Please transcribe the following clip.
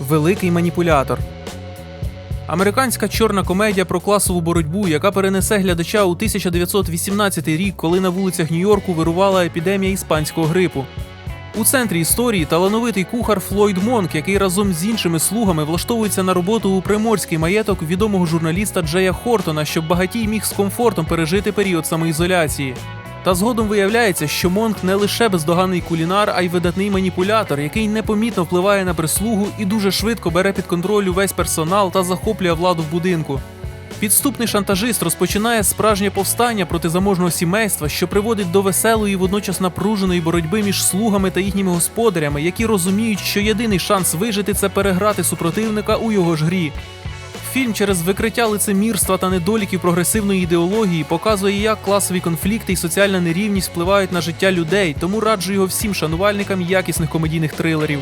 Великий маніпулятор. Американська чорна комедія про класову боротьбу, яка перенесе глядача у 1918 рік, коли на вулицях Нью-Йорку вирувала епідемія іспанського грипу. У центрі історії талановитий кухар Флойд Монк, який разом з іншими слугами влаштовується на роботу у приморський маєток відомого журналіста Джея Хортона, щоб багатій міг з комфортом пережити період самоізоляції. Та згодом виявляється, що Монк не лише бездоганний кулінар, а й видатний маніпулятор, який непомітно впливає на прислугу і дуже швидко бере під контроль увесь персонал та захоплює владу в будинку. Підступний шантажист розпочинає справжнє повстання проти заможного сімейства, що приводить до веселої і водночас напруженої боротьби між слугами та їхніми господарями, які розуміють, що єдиний шанс вижити це переграти супротивника у його ж грі. Фільм через викриття лицемірства та недоліків прогресивної ідеології показує, як класові конфлікти і соціальна нерівність впливають на життя людей, тому раджу його всім шанувальникам якісних комедійних трилерів.